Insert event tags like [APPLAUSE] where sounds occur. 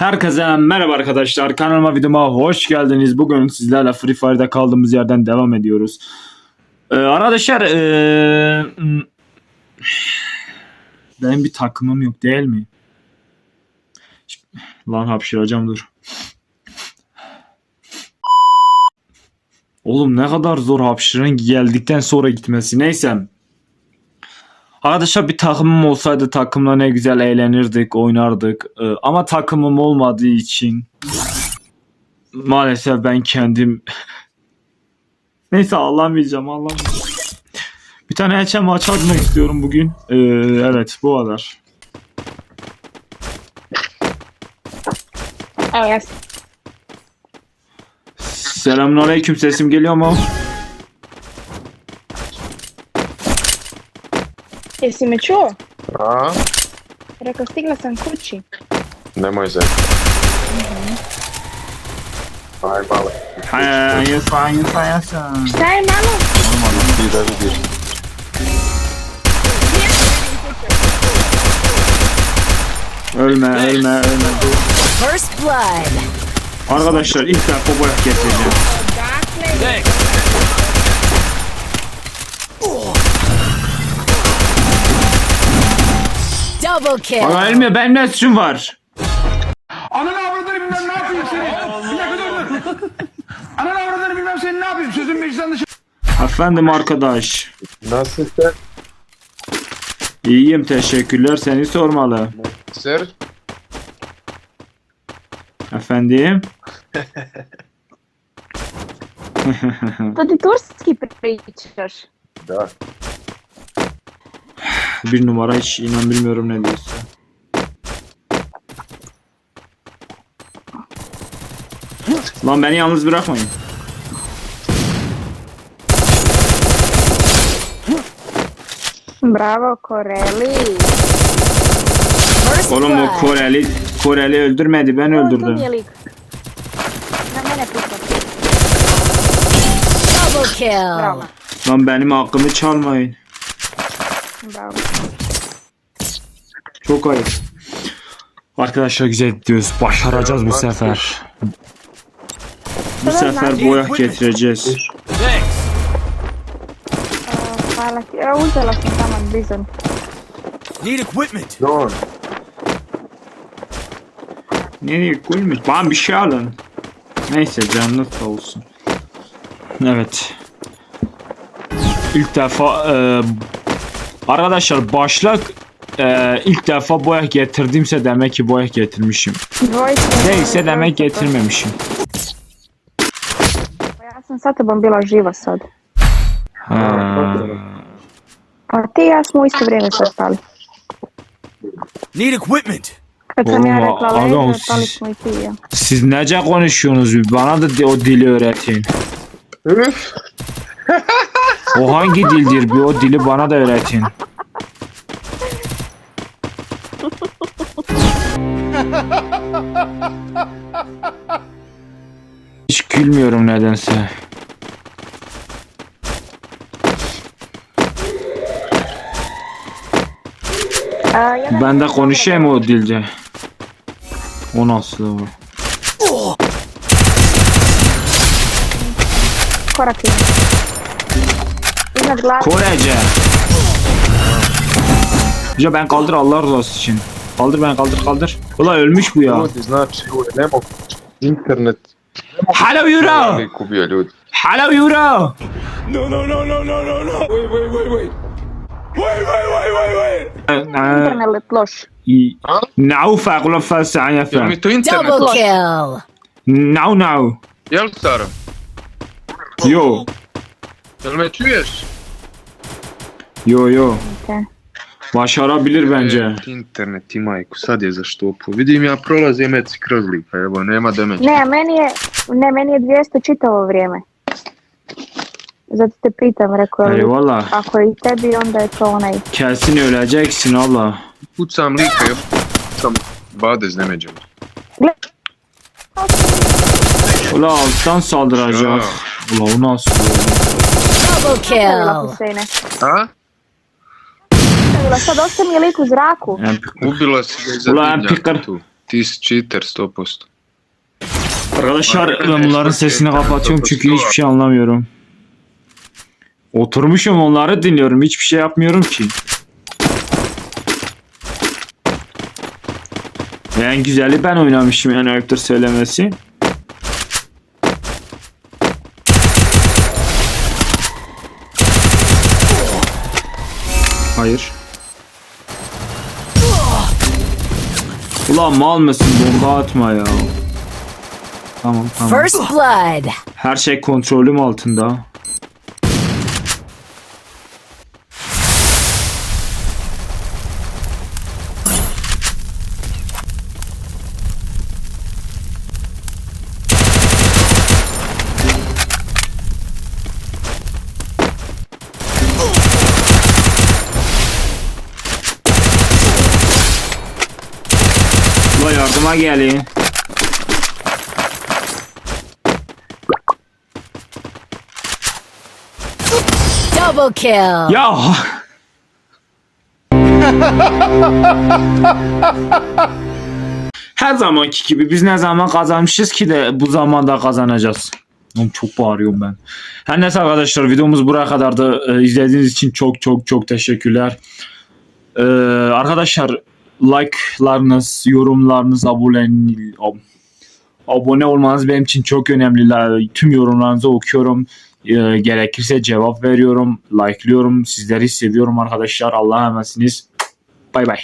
Herkese merhaba arkadaşlar. Kanalıma videoma hoş geldiniz. Bugün sizlerle Free Fire'da kaldığımız yerden devam ediyoruz. Ee, arkadaşlar ee, benim bir takımım yok değil mi? Lan hapşıracağım dur. Oğlum ne kadar zor hapşırın geldikten sonra gitmesi. Neyse. Arkadaşlar bir takımım olsaydı takımla ne güzel eğlenirdik, oynardık. Ee, ama takımım olmadığı için maalesef ben kendim [LAUGHS] neyse ağlamayacağım ağlamayacağım. Bir tane elçem maç atmak istiyorum bugün. Ee, evet bu kadar. Evet. Selamünaleyküm sesim geliyor mu? Jesi me čuo? A, Rekao, stigla sam kući. nemoj se. Aj, malo. Ha, yasa yasa yasa. Šta je malo? Ti da vidiš. Ölme ölme ölme. First blood. Arkadaşlar ilk defa bu hak getireceğim. Double kill. Ama ölmüyor benim ne suçum var? Ananı avradını bilmem ne yapayım seni. Bir dakika dur dur. Ananı avradını bilmem seni ne yapayım. Sözün meclisten dışı. Efendim arkadaş. Nasılsın? İyiyim teşekkürler seni sormalı. Ser? Efendim? ti turski pričaš. Da. Bir numara hiç inan bilmiyorum ne diyorsun. Lan beni yalnız bırakmayın. Bravo, Koreli. Oğlum o. Koreli Koreli öldürmedi ben öldürdüm. Double kill. Bravo. Lan benim hakkımı çalmayın. Bravo. Çok ayıp. Arkadaşlar güzel gidiyoruz. Başaracağız bu sefer. Bu sefer boya getireceğiz. Uzela sam tamo bizon. Need equipment. Don. Nereye koymuş? Bana bir şey alın. Neyse sağ olsun. Evet. İlk defa e, arkadaşlar başlık e, ilk defa boya getirdimse demek ki boya getirmişim. Değilse demek getirmemişim. Ja sam sa tobom bila živa sad. Ha. Pa ti i ja smo u isto vrijeme sad stali. Need equipment. Kad sam ja Oğlum, rekla adam siz- smo i ti i ja. Siz nece konuşuyorsunuz? bir? Bana da de- o dili öğretin. Üf. [LAUGHS] O hangi dildir? Bir o dili bana da öğretin. Hiç gülmüyorum nedense. Ben de konuşayım o dilce. O nasıl o? korak glave. Korece. Ya ben kaldır Allah rızası için. Kaldır ben kaldır kaldır. Ulan ölmüş bu ya. Internet. Hala euro. Hala euro. No, no, no, no, no, no, no. Wait, wait, wait, wait. Wait, wait, wait, wait, wait. Internet loš. Jel mi to internet? Double kill. Nau. Jel, Sara? Yo. Jel me čuješ? Yo yo. Okay. Başarabilir bence. E, Internet i majku, sad je za štopu. Vidim ja prolazim meci kroz lika, evo, nema demeća. Ne, meni je, ne, meni je 200 čitavo vrijeme. Zato te pitam, rekao je li, Eyvallah. ako je i tebi, onda je to onaj. Kesin öleceksin Allah. Pucam lika, evo, pucam badez nemeđem. Ula alttan saldıracak. Ula o nasıl? Double Stavila kill. Huseine. A? Stavila, sad ostaje mi je lik u zraku. Ubila si ga iza dimnjaka tu. This cheater 100%. Arkadaşlar ben bunların sesini kapatıyorum çünkü hiçbir şey anlamıyorum. Oturmuşum onları dinliyorum. Hiçbir şey yapmıyorum ki. En güzeli ben oynamışım yani ayıptır söylemesi. Hayır. Ulan mal mısın bomba atma ya. Tamam tamam. First blood. Her şey kontrolüm altında. Ula yardıma gelin. Double kill. Ya. Her zamanki gibi biz ne zaman kazanmışız ki de bu zamanda kazanacağız. Oğlum çok bağırıyorum ben. Her neyse arkadaşlar videomuz buraya kadar da izlediğiniz için çok çok çok teşekkürler. Ee, arkadaşlar like'larınız, yorumlarınız, abone ab- abone olmanız benim için çok önemli. Tüm yorumlarınızı okuyorum. Ee, gerekirse cevap veriyorum, like'lıyorum. Sizleri seviyorum arkadaşlar. Allah'a emanetsiniz. Bay bay.